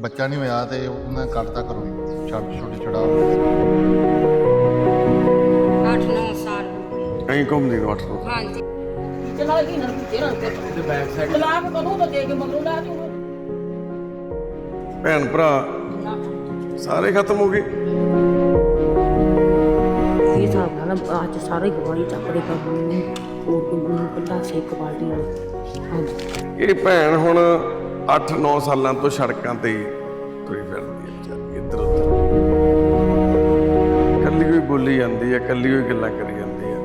ਬੱਚਾ ਨਹੀਂ ਹੋਇਆ ਤੇ ਉਹਨਾਂ ਨੇ ਕਰੋ ਛੱਡ ਛੋਟੇ ਛੜਾ 8-9 ਸਾਲ। ਐਂ ਘੁੰਮਦੀ ਨੂੰ ਅੱਠ ਨੂੰ ਹਾਂਜੀ। ਚਲਾ ਗਈ ਨਾ। ਤੇਰਾ ਤੇ ਬੈਕ ਸਾਈਡ ਤਲਾਕ ਕਦੋਂ ਤਾਂ ਦੇ ਕੇ ਮਗਰੋਂ ਲਾ ਤੂੰ ਭੈਣ ਭਰਾ ਸਾਰੇ ਖਤਮ ਹੋ ਗਏ। ਇਹ ਨਾਲ ਨਾ ਅੱਜ ਸਾਰੇ ਗਵਾਹੀ ਨੂੰ। ਹੋਰ ਕੋਈ ਨੂੰ ਕੱਲਾ ਸਿੱਖ ਪਾਰਟੀ ਵਾਲੇ ਹਾਂਜੀ। ਇਹ ਭੈਣ ਹੁਣ 8-9 ਸਾਲਾਂ ਤੋਂ ਸੜਕਾਂ ਤੇ ਤੁਰੀ ਫਿਰਦੀ ਹੈ ਵਿਚਾਰੀ ਇੱਧਰ ਉੱਧਰ। ਕੱਲੀ ਕੋਈ ਬੋਲੀ ਜਾਂਦੀ ਹੈ ਕੱਲੀ ਕੋਈ ਗੱਲਾਂ ਕਰੀ ਜਾਂਦੀ ਹੈ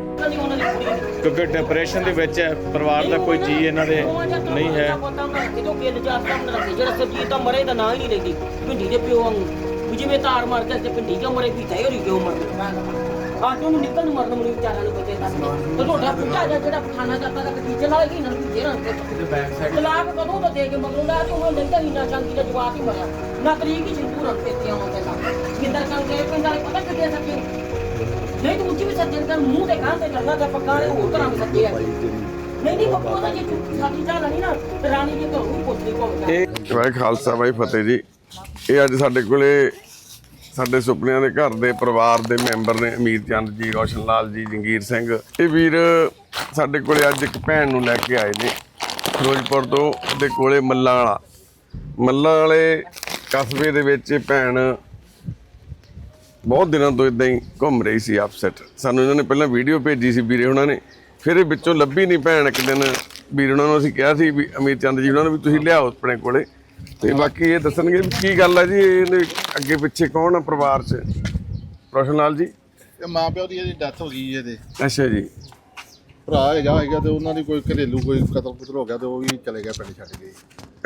ਕਿਉਂਕਿ ਡਿਪਰੈਸ਼ਨ ਦੇ ਵਿੱਚ ਹੈ ਪਰਿਵਾਰ ਦਾ ਕੋਈ ਜੀ ਇਹਨਾਂ ਦੇ ਨਹੀਂ ਹੈ। ਜਾਂਦਾ ਉਹਨਾਂ ਰੱਖੀ ਜਿਹੜਾ ਸਰਜੀਤ ਦਾ ਮਰੇ ਦਾ ਨਾਂ ਹੀ ਨਹੀਂ ਲੈਂਦੀ ਭਿੰਡੀ ਦੇ ਪਿਓ ਵਾਂਗੂ ਵੀ ਜਿਵੇਂ ਤਾਰ ਮਾਰ ਕੇ ਤੇ ਭਿੰਡੀ ਕਿਉਂ ਮਰੇ ਵੀ ਹੋਰੀ ਕਿਉਂ ਮਰ ਆ ਤੂੰ ਨਿਕਲ ਨੂੰ ਮਰਨ ਮਣੀ ਵਿਚਾਰਾ ਨੂੰ ਬਚੇ ਦੱਸ ਤੇ ਤੁਹਾਡਾ ਪੁੱਛਾ ਜਾ ਜਿਹੜਾ ਪਠਾਣਾ ਜਾਂਦਾ ਤਾਂ ਟੀਚਰ ਨਾਲ ਕੀ ਨਾ ਤੇਰਾ ਤੇ ਬੈਕ ਸਾਈਡ ਤਲਾਕ ਕਦੋਂ ਤਾਂ ਦੇ ਕੇ ਮਗਰੋਂ ਲਾ ਤੂੰ ਹੁਣ ਲੈਂਦਾ ਹੀ ਨਾ ਚੰਗੀ ਦਾ ਜਵਾਬ ਹੀ ਮਰਿਆ। ਨਾ ਤਰੀਕ ਹੀ ਸਿੰਦੂਰ ਰੱਖ ਕੇ ਆਉਂਦੇ ਤਾਂ ਕਿੰਦਰ ਕੰਗੇ ਪਿੰਡ ਵਾਲੇ ਪਤਾ ਕਿੱਥੇ ਸੱਜੇ? ਨਹੀਂ ਤੂੰ ਉੱਚੀ ਵੀ ਸੱਜਣ ਕਰ ਮੂੰਹ ਤੇ ਕਾਂ ਤੇ ਕਰਨਾ ਤਾਂ ਪੱਕਾ ਨੇ ਹੋਰ ਤਰ੍ਹਾਂ ਵੀ ਸੱਜੇ ਆ। ਨਹੀਂ ਨਹੀਂ ਬੱਬੂ ਦਾ ਜੇ ਸਾਡੀ ਚਾਲ ਨਹੀਂ ਨਾ ਰਾਣੀ ਜੀ ਤੋਂ ਵੀ ਪੁੱਛ ਲਈ ਕੋਲ ਵਾਹਿ ਖਾਲਸਾ ਵਾਹਿ ਫਤਿਹ ਜੀ। ਇਹ ਅੱਜ ਸਾਡੇ ਕੋਲੇ ਸਾਡੇ ਸੁਪਨਿਆਂ ਦੇ ਘਰ ਦੇ ਪਰਿਵਾਰ ਦੇ ਮੈਂਬਰ ਨੇ ਅਮੀਰ ਚੰਦ ਜੀ, ਰੋਸ਼ਨ ਲਾਲ ਜੀ, ਜੰਗੀਰ ਸਿੰਘ। ਇਹ ਵੀਰ ਸਾਡੇ ਕੋਲੇ ਅੱਜ ਇੱਕ ਭੈਣ ਨੂੰ ਲੈ ਕੇ ਆਏ ਨੇ। ਫਿਰੋਜ਼ਪੁਰ ਤੋਂ ਦੇ ਕੋਲੇ ਮੱਲਾਂ ਵਾਲਾ। ਮੱਲਾਂ ਵਾਲੇ ਕਸਬੇ ਦੇ ਵਿੱਚ ਇਹ ਭੈਣ ਬਹੁਤ ਦਿਨਾਂ ਤੋਂ ਇਦਾਂ ਹੀ ਘੁੰਮ ਰਹੀ ਸੀ ਅਪਸੈਟ ਸਾਨੂੰ ਇਹਨਾਂ ਨੇ ਪਹਿਲਾਂ ਵੀਡੀਓ ਭੇਜੀ ਸੀ ਵੀਰੇ ਉਹਨਾਂ ਨੇ। ਫਿਰ ਇਹ ਵਿੱਚੋਂ ਲੱਭੀ ਨਹੀਂ ਭੈਣ ਇੱਕ ਦਿਨ। ਵੀਰ ਉਹਨਾਂ ਨੂੰ ਅਸੀਂ ਕਿਹਾ ਸੀ ਵੀ ਅਮੀਰ ਚੰਦ ਜੀ, ਉਹਨਾਂ ਨੂੰ ਵੀ ਤੁਸੀਂ ਲਿਆਓ ਆਪਣੇ ਕੋਲੇ। ਤੇ ਬਾਕੀ ਇਹ ਦੱਸਣਗੇ ਵੀ ਕੀ ਗੱਲ ਹੈ ਜੀ ਇਹਨੇ ਅੱਗੇ ਪਿੱਛੇ ਕੌਣ ਆ ਪਰਿਵਾਰ 'ਚ? ਰੋਸ਼ਨ ਲਾਲ ਜੀ। ਤੇ ਮਾਂ ਪਿਓ ਦੀ ਇਹਦੀ ਡੈਥ ਹੋ ਗਈ ਇਹਦੇ। ਅੱਛਾ ਜੀ। ਭਰਾ ਹੈਗਾ ਹੈਗਾ ਤੇ ਉਹਨਾਂ ਦੀ ਕੋਈ ਘਰੇਲੂ ਕੋਈ ਕਤਲ ਕੁਤਲ ਹੋ ਗਿਆ ਤੇ ਉਹ ਵੀ ਚਲੇ ਗਿਆ ਪਿੰਡ ਛੱਡ ਕੇ।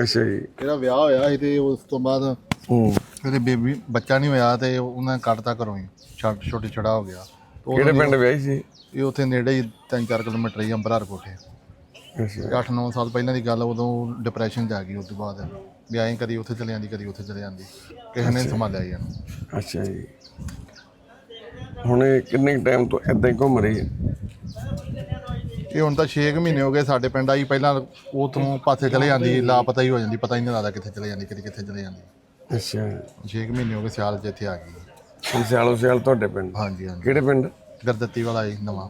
ਅੱਛਾ ਜੀ। ਇਹਦਾ ਵਿਆਹ ਹੋਇਆ ਸੀ ਤੇ ਉਸ ਤੋਂ ਬਾਅਦ ਹੂੰ। ਇਹਦੇ ਬੇਬੀ ਬੱਚਾ ਨਹੀਂ ਹੋਇਆ ਤੇ ਉਹਨਾਂ ਨੇ ਕੱਢਤਾ ਘਰੋਂ ਹੀ ਛੱਡ ਛੋਟੇ ਛੜਾ ਹੋ ਗਿਆ। ਤੇ ਉਹਨਾਂ ਕਿਹੜੇ ਦੀ- ਪਿੰਡ ਵਿਆਹੀ ਸੀ? ਇਹ ਉੱਥੇ ਨੇੜੇ ਹੀ 3-4 ਕਿਲੋਮੀਟਰ ਹੀ ਅੰਬਰਾਰ ਕੋਠੇ। 8-9 ਸਾਲ ਪਹਿਲਾਂ ਦੀ ਗੱਲ ਉਦੋਂ ਡਿਪਰੈਸ਼ਨ 'ਚ ਆ ਗਈ ਉਸ ਤੋਂ ਬਾਅਦ ਵੀ ਐਂ ਕਦੀ ਉੱਥੇ ਚਲੇ ਜਾਂਦੀ ਕਦੀ ਉੱਥੇ ਚਲੇ ਜਾਂਦੀ। ਕਿਸੇ ਨੇ ਸੰਭਾਲਿਆ ਜੀ ਇਹਨੂੰ ਅੱਛਾ ਜੀ। ਹੁਣ ਇਹ ਕਿੰਨੇ ਟਾਈਮ ਤੋਂ ਇਦਾਂ ਹੀ ਘੁੰਮ ਰਹੀ ਹੈ? ਇਹ ਹੁਣ ਤਾਂ 6 ਮਹੀਨੇ ਹੋ ਗਏ ਸਾਡੇ ਪਿੰਡ ਆਈ ਪਹਿਲਾਂ ਉਥੋਂ ਪਾਸੇ ਚਲੇ ਜਾਂਦੀ ਲਾਪਤਾ ਹੀ ਹੋ ਜਾਂਦੀ ਪਤਾ ਹੀ ਨਹੀਂ ਲੱਗਦਾ ਕਿੱਥੇ ਚਲੇ ਜਾਂਦੀ ਕਦੀ ਕਿੱਥੇ ਚਲੇ ਜਾਂਦੀ। ਅੱਛਾ। 6 ਮਹੀਨੇ ਹੋ ਗਏ ਸਿਆਲ ਇੱਥੇ ਆ ਗਈ। ਸਿਆਲੋ ਸਿਆਲ ਤੁਹਾਡੇ ਪਿੰਡ? ਹਾਂਜੀ ਹਾਂਜੀ। ਕਿਹੜੇ ਪਿੰਡ? ਗਰਦੱਤੀ ਵਾਲਾ ਹੀ ਨਵਾਂ।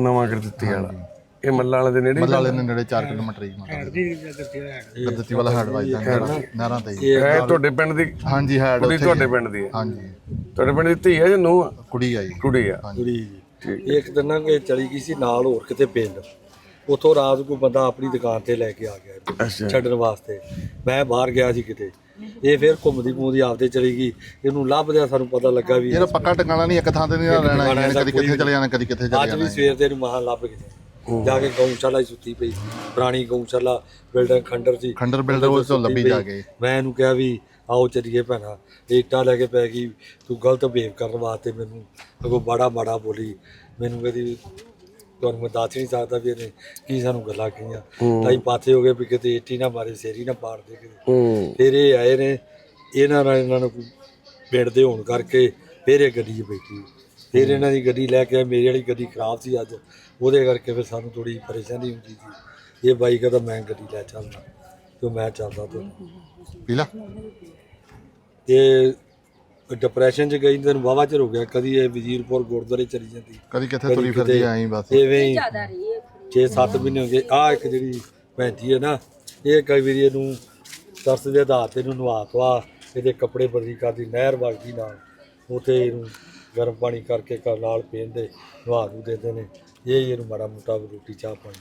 ਨਵਾਂ ਕਰ ਦਿੱਤੀ ਵਾਲਾ ਇਹ ਮੱਲਾਂ ਵਾਲੇ ਦੇ ਨੇੜੇ ਮੱਲਾ ਵਾਲੇ ਦੇ ਨੇੜੇ 4 ਕਿਲੋਮੀਟਰ ਹੀ ਮਤਲਬ ਗਰਦੱਤੀ ਵਾਲਾ ਹੈਡ ਵਾਈਦਾ ਨਹਿਰਾਂ ਤੇ ਹੀ। ਹੈ ਤੁਹਾਡੇ ਪਿੰਡ ਦੀ? ਹਾਂਜੀ ਹੈਡ ਕੁੜੀ ਉੱਥੇ ਤੁਹਾਡੇ ਪਿੰਡ ਦੀ ਹੈ? ਹਾਂਜੀ। ਤੁਹਾਡੇ ਪਿੰਡ ਦੀ ਧੀ ਹੈ ਜਾਂ ਨੂੰਹ ਆ? ਕੁੜੀ ਆਈ ਕੁੜੀ ਆ। ਹਾਂਜੀ। ਇੱਕ ਦਿਨ ਨਾ ਕਿ ਚਲੀ ਗਈ ਸੀ ਨਾਲ ਹੋਰ ਕਿਤੇ ਪਿੰਡ। ਉਥੋਂ ਰਾਤ ਕੋਈ ਬੰਦਾ ਆਪਣੀ ਦੁਕਾਨ ਤੇ ਲੈ ਕੇ ਆ ਗਿਆ ਛੱਡਣ ਵਾਸਤੇ। ਮੈਂ ਬਾਹਰ ਗਿਆ ਸੀ ਕਿਤੇ। ਇਹ ਫਿਰ ਘੁੰਮਦੀ ਘੁੰਮਦੀ ਆਪਦੇ ਚਲੀ ਗਈ। ਇਹਨੂੰ ਲੱਭਦਿਆਂ ਸਾਨੂੰ ਪਤਾ ਲੱਗਾ ਵੀ ਇਹਦਾ ਪੱਕਾ ਟਿਕਾਣਾ ਨਹੀਂ ਇੱਕ ਥਾਂ ਤੇ ਨਹੀਂ ਰਹਿਣਾ ਕਦੀ ਕਿੱਥੇ ਚਲੇ ਜਾਣਾ ਕਦੀ ਕਿੱਥੇ ਚਲੇ ਅੱਜ ਵੀ ਜਾਣਾ। ਸਵੇਰ ਤੇ ਇਹਨੂੰ ਮਹਾਂ ਲੱਭ ਗਏ ਜਾ ਕੇ ਗਊਸ਼ਾਲਾ 'ਚ ਸੁੱਤੀ ਪਈ ਪੁਰਾਣੀ ਗਊਸ਼ਾਲਾ ਬਿਲਡਿੰਗ ਖੰਡਰ ਸੀ। ਖੰਡਰ builder ਉਹ ਤੋਂ ਲੱਭੀ ਜਾ। ਕੇ। ਮੈਂ ਇਹਨੂੰ ਕਿਹਾ ਵੀ ਆਓ ਚੱਲੀਏ ਭੈਣਾ ਇੱਟਾਂ ਲੈ ਕੇ ਪੈ ਗਈ। ਤੂੰ ਗਲਤ ਬਿਹੇਵ ਕਰਨ ਵਾਸਤੇ ਮੈਨੂੰ ਅਗੋ ਬੜਾ ਮਾੜਾ ਬੋਲੀ। ਮੈਨੂੰ ਕਹਿੰਦੀ ਤੁਹਾਨੂੰ ਮੈਂ ਦੱਸ ਨਹੀਂ ਸਕਦਾ ਵੀ ਇਹਨੇ ਕੀ ਸਾਨੂੰ ਗੱਲਾਂ ਕਹੀਆਂ। ਤਾਂ ਹੀ ਪਾਥੇ ਹੋ ਗਏ ਵੀ ਕਿਤੇ ਇੱਟੀ ਨਾ ਮਾਰੇ ਸੇਰੀ ਨਾ ਪਾੜ ਦੇ ਕਿਤੇ। ਹੂੰ। ਫਿਰ ਇਹ ਆਏ ਨੇ। ਇਹਨਾਂ ਨਾਲ ਇਹਨਾਂ ਨੂੰ ਪਿੰਡ ਦੇ ਹੋਣ ਕਰਕੇ ਫਿਰ ਇਹ ਗੱਡੀ 'ਚ ਬੈਠੀ। ਫਿਰ ਇਹਨਾਂ ਦੀ ਗੱਡੀ ਲੈ ਕੇ ਆਏ। ਮੇਰੀ ਵਾਲੀ ਗੱਡੀ ਖਰਾਬ ਸੀ ਅੱਜ। ਉਹਦੇ ਕਰਕੇ ਫਿਰ ਸਾਨੂੰ ਥੋੜੀ ਪਰੇਸ਼ਾਨੀ ਹੁੰਦੀ ਸੀ। ਇਹ ਬਾਈ ਕਹਿੰਦਾ ਮੈਂ ਗੱਡੀ ਲੈ ਚੱਲਦਾ। ਤੇ ਮੈਂ ਚੱਲਦਾ ਤੇ ਪੀਲਾ ਇਹ ਡਿਪਰੈਸ਼ਨ 'ਚ ਗਈ ਤੈਨੂੰ ਵਾਵਾ ਚਿਰ ਹੋ ਗਿਆ। ਕਦੀ ਇਹ ਵਜ਼ੀਰਪੁਰ ਗੁਰਦੁਆਰੇ ਚਲੀ ਜਾਂਦੀ। ਕਦੀ ਕਿੱਥੇ ਤੁਰੀ ਫਿਰਦੀ ਆਈ ਬਸ। ਐਵੇਂ ਹੀ 6-7 ਮਹੀਨੇ ਹੋ ਗਏ। ਆ ਇੱਕ ਜਿਹੜੀ ਭੈਂਤੀ ਹੈ ਨਾ ਇਹ ਕਈ ਵਾਰੀ ਇਹਨੂੰ ਤਰਸ ਦੇ ਆਧਾਰ ਤੇ ਇਹਨੂੰ ਨਵਾ ਇਹਦੇ ਕੱਪੜੇ ਬਦਲੀ ਕਰਦੀ ਨਹਿਰ ਵਗਦੀ ਨਾਲ। ਉਥੇ ਇਹਨੂੰ ਗਰਮ ਪਾਣੀ ਕਰਕੇ ਘਰ ਨਾਲ ਪੀਂਦੇ ਨਵਾ ਨੂੰ ਦਿੰਦੇ ਨੇ ਇਹ ਇਹਨੂੰ ਮਾੜਾ ਮੋਟਾ ਰੋਟੀ ਚਾਹ ਪਾਣੀ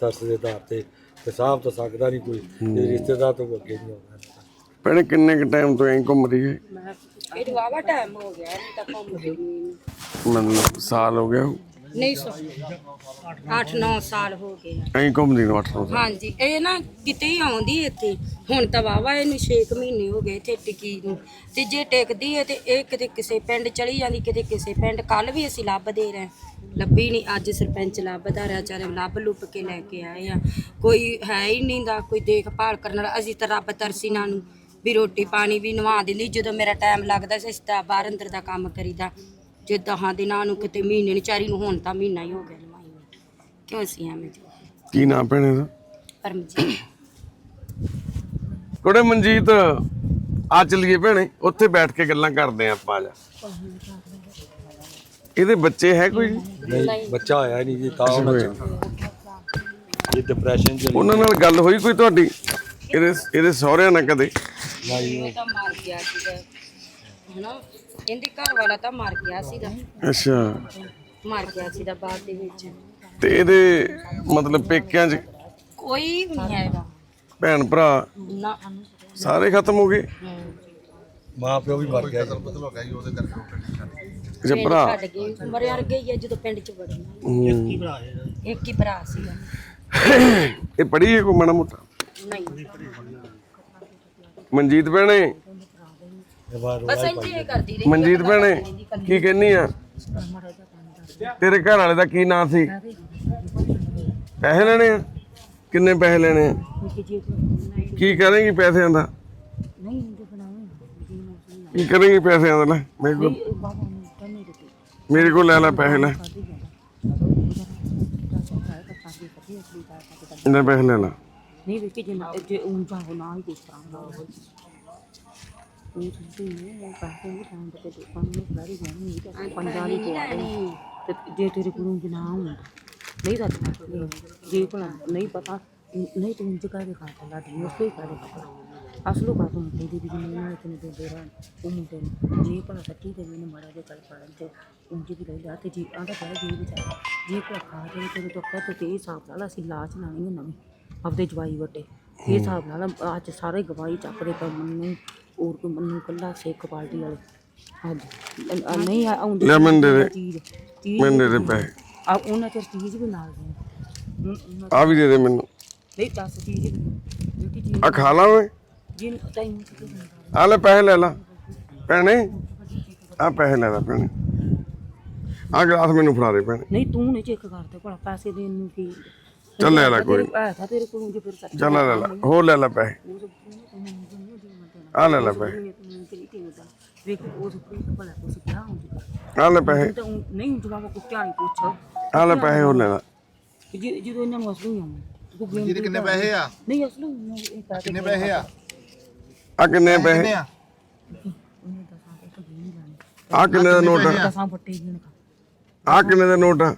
ਤਰਸ ਦੇ ਆਧਾਰ ਤੇ ਤੇ ਸਾਹਬ ਤਾਂ ਸਕਦਾ ਨਹੀਂ ਕੋਈ। ਇਹ ਰਿਸ਼ਤੇਦਾਰ ਤੋਂ ਅੱਗੇ ਨਹੀਂ ਆਉਂਦਾ। ਭੈਣੇ ਕਿੰਨੇ ਕ ਟਾਈਮ ਤੋਂ ਐਂ ਘੁੰਮ ਰਹੀ ਹੈ? ਇਹ ਵਾਵਾ ਟਾਈਮ ਹੋ ਗਿਆ ਨਹੀਂ ਤਾਂ ਘੁੰਮਦੀ ਨਹੀਂ ਮਤਲਬ ਸਾਲ ਹੋ ਗਿਆ। ਨਹੀਂ ਸੋ 8-9 ਸਾਲ ਹੋ ਗਏ ਆ। ਐਂ ਘੁੰਮਦੀ ਨੂੰ 8 ਸਾਲ। ਹਾਂਜੀ ਇਹ ਨਾ ਕਿਤੇ ਹੀ ਆਉਂਦੀ ਇੱਥੇ। ਹੁਣ ਤਾਂ ਵਾਵਾ ਇਹਨੂੰ 6 ਮਹੀਨੇ ਹੋ ਗਏ ਇੱਥੇ ਟਿਕੀ ਨੂੰ। ਤੇ ਜੇ ਟਿਕਦੀ ਹੈ ਤੇ ਇਹ ਕਿਤੇ ਕਿਸੇ ਪਿੰਡ ਚਲੀ ਜਾਂਦੀ ਕਿਤੇ ਕਿਸੇ ਪਿੰਡ। ਕੱਲ ਵੀ ਅਸੀਂ ਲੱਭਦੇ ਰਹੇ ਲੱਭੀ ਨਹੀਂ ਅੱਜ ਸਰਪੰਚ ਲੱਭਦਾ ਰਿਹਾ ਚਾਰੇ ਲੱਭ ਲੁੱਪ ਕੇ ਲੈ ਕੇ ਆਏ ਆ। ਕੋਈ ਹੈ ਹੀ ਨਹੀਂ ਦਾ ਕੋਈ ਦੇਖਭਾਲ ਕਰਨ ਵਾਲਾ। ਅਸੀਂ ਤਾਂ ਰੱਬ ਤਰਸੀ ਨਾਲ ਨੂੰ ਵੀ ਰੋਟੀ ਪਾਣੀ ਵੀ ਨਵਾ ਦਿੰਦੀ। ਜਦੋਂ ਮੇਰਾ ਟਾਈਮ ਲੱਗਦਾ ਸੀ ਅਸੀਂ ਤਾਂ ਬਾਹਰ ਅੰਦਰ ਦਾ ਕੰਮ ਕਰੀਦਾ। ਜੇ ਦਹਾਂ ਦਿਨਾਂ ਨੂੰ ਕਿਤੇ ਮਹੀਨੇ ਨੂੰ ਚਾਰੀ ਨੂੰ ਹੁਣ ਤਾਂ ਮਹੀਨਾ ਹੀ ਹੋ ਗਿਆ ਲਵਾਈ ਨੂੰ। ਕਿਉਂ ਅਸੀਂ ਐਵੇਂ ਜੀ? ਕੀ ਨਾਮ ਭੈਣੇ ਦਾ? ਪਰਮਜੀਤ। ਕੁੜੇ ਮਨਜੀਤ ਆ ਚਲੀਏ ਭੈਣੇ ਉੱਥੇ ਬੈਠ ਕੇ ਗੱਲਾਂ ਕਰਦੇ ਆਂ ਆਪਾਂ ਆ ਜਾ। ਇਹਦੇ ਬੱਚੇ ਹੈ ਕੋਈ ਨਹੀਂ ਬੱਚਾ ਹੋਇਆ ਨਹੀਂ ਜੀ ਤਾਂ ਉਹ ਬੱਚਾ ਇਹ ਡਿਪਰੈਸ਼ਨ ਚ ਉਹਨਾਂ ਨਾਲ ਗੱਲ ਹੋਈ ਕੋਈ ਤੁਹਾਡੀ? ਇਹਦੇ ਇਹਦੇ ਸਹੁਰਿਆਂ ਨਾਲ ਕਦੇ? ਇਹ ਤਾਂ ਮਰ ਗਿਆ ਸੀਗਾ। ਹਨਾ? ਇਹਦੇ ਘਰ ਵਾਲਾ ਤਾਂ ਮਰ ਗਿਆ ਸੀਗਾ। ਅੱਛਾ। ਮਰ ਗਿਆ ਸੀਗਾ ਬਾਅਦ ਦੇ ਵਿੱਚ। ਤੇ ਇਹਦੇ ਮਤਲਬ ਪੇਕਿਆਂ 'ਚ ਕੋਈ ਵੀ ਨਹੀਂ ਹੈਗਾ। ਭੈਣ ਭਰਾ ਨਾ। ਸਾਰੇ ਖਤਮ ਹੋ ਗਏ? ਮਾਂ ਪਿਓ ਵੀ ਮਰ ਗਿਆ ਜੀ। ਬਦਲ ਹੋ ਗਿਆ ਜੀ ਉਹਦੇ ਕਰਕੇ ਉਹ ਪਿੰਡ। ਅੱਛਾ ਭਰਾ ਛੱਡ ਗਏ ਮਰਿਆ ਵਰਗੇ ਹੀ ਆ ਜਦੋਂ ਪਿੰਡ ਚ ਵੜੇ। ਹੂੰ। ਇੱਕ ਹੀ ਭਰਾ ਸੀਗਾ ਇਹ ਪੜ੍ਹੀ ਹੈ ਕੋਈ ਮਾੜਾ ਮੋਟਾ? ਨਹੀਂ। ਮਨਜੀਤ ਭੈਣੇ? ਬਸ ਇੰਜ ਹੀ ਕਰਦੀ ਰਹੀ ਮਨਜੀਤ ਭੈਣੇ ਕੀ ਕਹਿੰਨੀ ਆ? ਤੇਰੇ ਘਰ ਵਾਲੇ ਦਾ ਕੀ ਨਾਂ ਸੀ? ਪੈਸੇ ਲੈਣੇ ਆ? ਕਿੰਨੇ ਪੈਸੇ ਲੈਣੇ ਆ? ਕੀ ਕਰੇਂਗੀ ਪੈਸਿਆਂ ਦਾ? ਕੀ ਕਰੇਂਗੀ ਪੈਸਿਆਂ ਦਾ? ਲੈ ਮੇਰੇ ਕੋਲ ਮੇਰੇ ਕੋਲ ਲੈ ਲੈ ਪੈਸੇ ਲੈ। ਇੰਨੇ ਪੈਸੇ ਲੈ ਲੈ। ਨਹੀਂ ਵੇਖੀ ਜੇ ਜੇ ਉਂਝਾ ਹੋ ਨਾ ਹੀ ਨਾ ਹੋਵੇ ਉਹ ਤੁਸੀਂ ਨੇ ਉਹ ਪੈਸੇ ਨਹੀਂ ਪਾਉਂਦੇ ਤੇ ਜੇ ਤੇਰੇ ਕੋਲੋਂ ਜਨਾ ਹੁੰਦਾ ਨਹੀਂ ਤਾਂ ਜੇ ਕੋਲ ਨਹੀਂ ਪਤਾ ਨਹੀਂ ਤੂੰ ਇੰਜ ਕਾ ਦੇ ਖਾਤਾ ਲਾ ਦੀ ਉਸ ਕੋਈ ਕਾ ਦੇ ਖਾਤਾ ਅਸਲੂ ਕਾ ਤੂੰ ਤੇ ਦੀ ਵੀ ਨਹੀਂ ਨਾ ਦੇ ਦੇ ਰਾਂ ਉਹ ਮੁੰਡੇ ਨੂੰ ਜੇ ਭਲਾ ਸੱਚੀ ਤੇ ਮੈਨੂੰ ਮੜਾ ਦੇ ਚੱਲ ਪੜਨ ਤੇ ਉਂਝ ਵੀ ਲੈ ਜਾ ਤੇ ਜੀ ਆਂਦਾ ਪੜਾ ਜੀ ਵਿਚਾਰਾ ਜੇ ਭਲਾ ਖਾ ਦੇ ਤੇਰੇ ਤੋਂ ਕਹਿ ਤੇ ਇਹ ਹਿਸਾਬ ਨਾਲ ਅਸੀਂ ਲਾਸ਼ ਲਾਣੀ ਨਵੀਂ ਆਪਦੇ ਜਵਾਈ ਵੱਟੇ। ਇਹ ਹਿਸਾਬ ਨਾਲ ਅੱਜ ਸਾਰੇ ਗਵਾਹੀ ਚੱਕਦੇ ਪਰ ਮੈਨੂੰ ਕੋਈ ਮੈਨੂੰ ਕੱਲਾ ਸਿੱਖ ਪਾਰਟੀ ਵਾਲੇ। ਹਾਂਜੀ। ਅ- ਅ- ਨਹੀਂ ਆ- ਆਉਂਦੇ ਲੈ ਮੈਨੂੰ ਦੇ। ਦੇ। ਚੀਜ਼। ਚੀਜ਼ ਮੈਨੂੰ ਦੇ ਦੇ ਪੈਸੇ। ਆ ਉਹਨਾਂ ਚਿਰ ਚੀਜ਼ ਵੀ ਨਾਲ ਦੇ। ਆ ਵੀ ਦੇ ਦੇ ਮੈਨੂੰ। ਨਹੀਂ ਦੱਸ ਚੀਜ਼ ਵੀ ਜਿਹੜੀ ਚੀਜ਼ ਆ ਖਾ ਲਾ ਓਏ। ਜਿਨ ਟਾਈਮ ਆ ਲੈ ਪੈਸੇ ਲੈ ਲਾ। ਭੈਣੇ। ਆ ਪੈਸੇ ਲੈ ਲੈ ਭੈਣੇ। ਆ ਗਲਾਸ ਮੈਨੂੰ ਫੜਾ ਦੇ ਭੈਣੇ। ਨਹੀਂ ਤੂੰ ਨਹੀਂ ਚੈੱਕ ਕਰਦੇ ਭਲਾ ਪੈਸੇ ਦੇਣ ਨੂੰ ਕੀ। ਚੱਲ ਲੈ ਲੈ ਕੋਈ। ਆ ਤਾਂ ਤੇਰੇ ਕੋਲੋਂ ਜੇ ਫਿਰ ਚੱਲ ਲੈ ਲੈ। ਹੋਰ ਲੈ ਲੈ ਪੈਸੇ। ਆ ਲੈ ਲੈ ਪੈਸੇ। ਆ ਲੈ ਪੈਸੇ। ਨਹੀਂ ਜਵਾਬ ਕੁੱਤਿਆਂ ਨਹੀਂ ਪੁੱਛ। ਆ ਲੈ ਪੈਸੇ ਹੋਰ ਲੈ ਲੈ। ਜੇ ਜਦੋਂ ਇਹਨਾਂ ਨੂੰ ਅਸਲੂ ਆਉਂਦਾ ਜਿਹਦੇ ਕਿੰਨੇ ਪੈਸੇ ਆ? ਨਹੀਂ ਅਸਲੂ ਆ, ਕਿੰਨੇ ਪੈਸੇ ਆ? ਆ ਕਿੰਨੇ ਪੈਸੇ ਆ? ਆ ਕਿੰਨੇ ਦਾ ਨੋਟ ਆ? ਆਹ ਕਿੰਨੇ ਦਾ ਨੋਟ ਆ?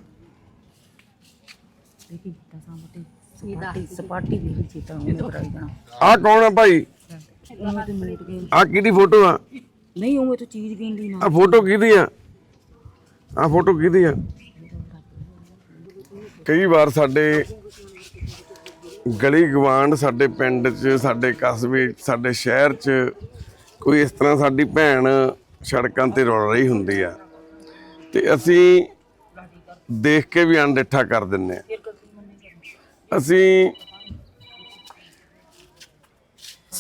ਦੇਖੀ ਦਸਾਂ ਫੱਟੇ। ਸਪਾਟੀ ਸਪਾਟੀ ਵੀ ਨਹੀਂ ਚੀਤਾ ਕਰਾਈ ਜਾਣਾ। ਆ ਕੌਣ ਆ ਭਾਈ? ਤੇ ਮਿੰਟ ਆ ਕਿਹਦੀ ਫੋਟੋ ਆ? ਨਹੀਂ ਉਵੇਂ ਤੂੰ ਚੀਜ਼ ਗਿਣਦੀ ਨਾ। ਆ ਫੋਟੋ ਕਿਹਦੀ ਆ? ਆ ਫੋਟੋ ਕਿਹਦੀ ਆ? ਕਈ ਵਾਰ ਸਾਡੇ ਗਲੀ ਗਵਾਂਡ ਸਾਡੇ ਪਿੰਡ 'ਚ ਸਾਡੇ ਕਸਬੇ 'ਚ, ਸਾਡੇ ਸ਼ਹਿਰ 'ਚ ਕੋਈ ਇਸ ਤਰ੍ਹਾਂ ਸਾਡੀ ਭੈਣ ਸੜਕਾਂ ਤੇ ਰੁਲ ਰਹੀ ਹੁੰਦੀ ਆ। ਤੇ ਅਸੀਂ ਦੇਖ ਕੇ ਵੀ ਅਣਡਿੱਠਾ ਕਰ ਦਿੰਨੇ ਆ। ਅਸੀਂ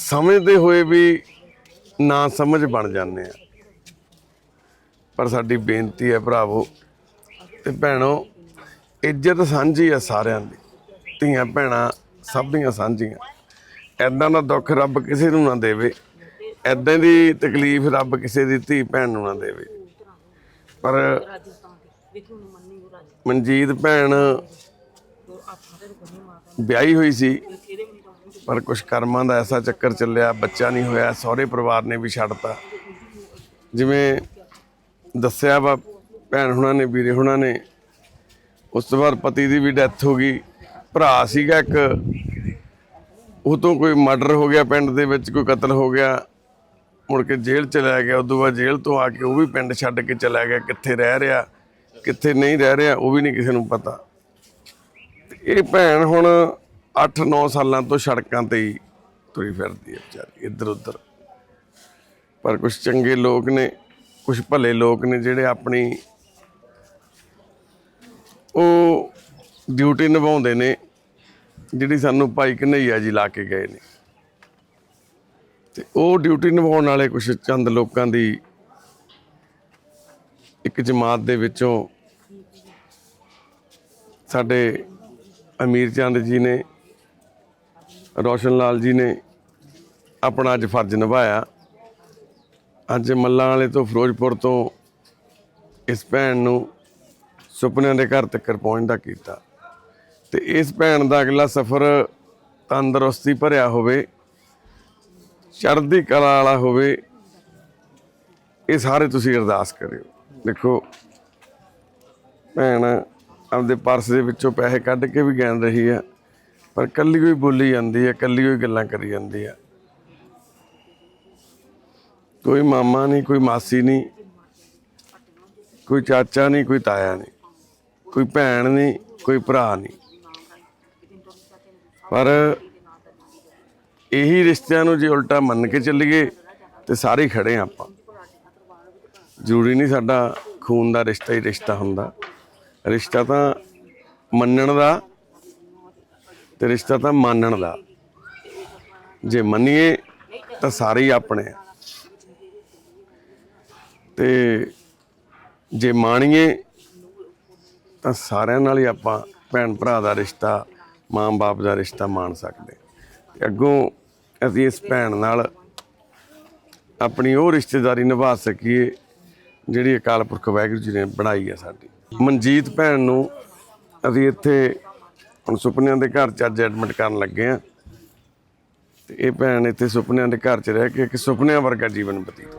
ਸਮਝਦੇ ਹੋਏ ਵੀ ਨਾ ਸਮਝ ਬਣ ਜਾਂਦੇ ਆ। ਪਰ ਸਾਡੀ ਬੇਨਤੀ ਹੈ ਭਰਾਵੋ ਤੇ ਭੈਣੋ, ਇੱਜ਼ਤ ਸਾਂਝੀ ਆ ਸਾਰਿਆਂ ਦੀ। ਧੀਆਂ ਭੈਣਾਂ ਸਭ ਦੀਆਂ ਸਾਂਝੀਆਂ। ਐਦਾਂ ਦਾ ਦੁੱਖ ਰੱਬ ਕਿਸੇ ਨੂੰ ਨਾ ਦੇਵੇ। ਐਦਾਂ ਦੀ ਤਕਲੀਫ ਰੱਬ ਕਿਸੇ ਦੀ ਧੀ ਭੈਣ ਨੂੰ ਨਾ ਦੇਵੇ। ਪਰ ਮਨਜੀਤ ਭੈਣ ਵਿਆਹੀ ਹੋਈ ਸੀ। ਪਰ ਕੁਝ ਕਰਮਾਂ ਦਾ ਐਸਾ ਚੱਕਰ ਚੱਲਿਆ, ਬੱਚਾ ਨਹੀਂ ਹੋਇਆ, ਸਹੁਰੇ ਪਰਿਵਾਰ ਨੇ ਵੀ ਛੱਡਤਾ ਜਿਵੇਂ ਦੱਸਿਆ ਵਾ ਭੈਣ ਹੁਣਾਂ ਨੇ, ਵੀਰੇ ਹੁਣਾਂ ਨੇ, ਉਸ ਤੋਂ ਬਾਅਦ ਪਤੀ ਦੀ ਵੀ ਡੈਥ ਹੋ ਗਈ। ਭਰਾ ਸੀਗਾ ਇੱਕ, ਉਹ ਤੋਂ ਕੋਈ ਮਰਡਰ ਹੋ ਗਿਆ ਪਿੰਡ ਦੇ ਵਿੱਚ, ਕੋਈ ਕਤਲ ਹੋ ਗਿਆ, ਮੁੜ ਕੇ ਜੇਲ੍ਹ ਚਲਾ ਗਿਆ, ਉਦੋਂ ਬਾਅਦ ਜੇਲ੍ਹ ਤੋਂ ਆ ਕੇ ਉਹ ਵੀ ਪਿੰਡ ਛੱਡ ਕੇ ਚਲਾ ਗਿਆ, ਕਿੱਥੇ ਰਹਿ ਰਿਹਾ, ਕਿੱਥੇ ਨਹੀਂ ਰਹਿ ਰਿਹਾ, ਉਹ ਵੀ ਨਹੀਂ ਕਿਸੇ ਨੂੰ ਪਤਾ। ਇਹ ਭੈਣ ਹੁਣ 8-9 ਸਾਲਾਂ ਤੋਂ ਸੜਕਾਂ ਤੇ ਹੀ ਤੁਰੀ ਫਿਰਦੀ ਹੈ ਵਿਚਾਰੀ ਇੱਧਰ ਉੱਧਰ ਪਰ ਕੁਝ ਚੰਗੇ ਲੋਕ ਨੇ ਕੁਝ ਭਲੇ ਲੋਕ ਨੇ ਜਿਹੜੇ ਆਪਣੀ ਉਹ ਡਿਊਟੀ ਨਿਭਾਉਂਦੇ ਨੇ, ਜਿਹੜੀ ਸਾਨੂੰ ਭਾਈ ਕਨਈਆ ਜੀ ਲਾ ਕੇ ਗਏ ਨੇ। ਤੇ ਉਹ ਡਿਊਟੀ ਨਿਭਾਉਣ ਵਾਲੇ ਕੁਝ ਚੰਦ ਲੋਕਾਂ ਦੀ ਇੱਕ ਜਮਾਤ ਦੇ ਵਿੱਚੋਂ ਸਾਡੇ ਅਮੀਰ ਚੰਦ ਜੀ ਨੇ ਰੋਸ਼ਨ ਲਾਲ ਜੀ ਨੇ ਆਪਣਾ ਅੱਜ ਫਰਜ਼ ਨਿਭਾਇਆ। ਅੱਜ ਮੱਲਾਂ ਵਾਲੇ ਤੋਂ ਫਿਰੋਜ਼ਪੁਰ ਤੋਂ ਇਸ ਭੈਣ ਨੂੰ ਸੁਪਨਿਆਂ ਦੇ ਘਰ ਤੱਕ ਪਹੁੰਚਦਾ ਕੀਤਾ। ਤੇ ਇਸ ਭੈਣ ਦਾ ਅਗਲਾ ਸਫ਼ਰ ਤੰਦਰੁਸਤੀ ਭਰਿਆ ਹੋਵੇ, ਚੜ੍ਹਦੀ ਕਲਾ ਵਾਲਾ ਹੋਵੇ, ਇਹ ਸਾਰੇ ਤੁਸੀਂ ਅਰਦਾਸ ਕਰਿਓ। ਦੇਖੋ, ਭੈਣ ਆਪਦੇ ਪਰਸ ਦੇ ਵਿੱਚੋਂ ਪੈਸੇ ਕੱਢ ਕੇ ਵੀ ਗਿਣ ਰਹੀ ਆ ਪਰ ਕੱਲੀ ਕੋਈ ਬੋਲੀ ਜਾਂਦੀ ਹੈ, ਕੱਲੀ ਕੋਈ ਗੱਲਾਂ ਕਰੀ ਜਾਂਦੀ ਹੈ। ਕੋਈ ਮਾਮਾ ਨਹੀਂ, ਕੋਈ ਮਾਸੀ ਨਹੀਂ, ਕੋਈ ਚਾਚਾ ਨਹੀਂ, ਕੋਈ ਤਾਇਆ ਨਹੀਂ, ਕੋਈ ਭੈਣ ਨਹੀਂ, ਕੋਈ ਭਰਾ ਨਹੀਂ। ਪਰ ਇਹੀ ਰਿਸ਼ਤਿਆਂ ਨੂੰ ਜੇ ਉਲਟਾ ਮੰਨ ਕੇ ਚੱਲੀਏ, ਤੇ ਸਾਰੇ ਹੀ ਖੜੇ ਹਾਂ ਆਪਾਂ। ਜ਼ਰੂਰੀ ਨਹੀਂ ਸਾਡਾ ਖੂਨ ਦਾ ਰਿਸ਼ਤਾ ਹੀ ਰਿਸ਼ਤਾ ਹੁੰਦਾ। ਰਿਸ਼ਤਾ ਤਾਂ ਮੰਨਣ ਦਾ ਤੇ ਰਿਸ਼ਤਾ ਤਾਂ ਮੰਨਣ ਦਾ। ਜੇ ਮੰਨੀਏ ਤਾਂ ਸਾਰੇ ਹੀ ਆਪਣੇ ਆ। ਤੇ ਜੇ ਮਾਣੀਏ ਤਾਂ ਸਾਰਿਆਂ ਨਾਲ ਹੀ ਆਪਾਂ ਭੈਣ ਭਰਾ ਦਾ ਰਿਸ਼ਤਾ, ਮਾਂ-ਬਾਪ ਦਾ ਰਿਸ਼ਤਾ ਮਾਣ ਸਕਦੇ। ਤੇ ਅੱਗੋਂ ਅਸੀਂ ਇਸ ਭੈਣ ਨਾਲ ਆਪਣੀ ਉਹ ਰਿਸ਼ਤੇਦਾਰੀ ਨਿਭਾ ਸਕੀਏ, ਜਿਹੜੀ ਅਕਾਲ ਪੁਰਖ ਵਾਹਿਗੁਰੂ ਜੀ ਨੇ ਬਣਾਈ ਹੈ ਸਾਡੀ। ਮਨਜੀਤ ਭੈਣ ਨੂੰ ਅਸੀਂ ਇੱਥੇ ਹੁਣ ਸੁਪਨਿਆਂ ਦੇ ਘਰ ਚ ਅੱਜ ਐਡਮਿਟ ਕਰਨ ਲੱਗੇ ਆ। ਤੇ ਇਹ ਭੈਣ ਇੱਥੇ ਸੁਪਨਿਆਂ ਦੇ ਘਰ ਚ ਰਹਿ ਕੇ ਇੱਕ ਸੁਪਨਿਆਂ ਵਰਗਾ ਜੀਵਨ ਬਤੀਤ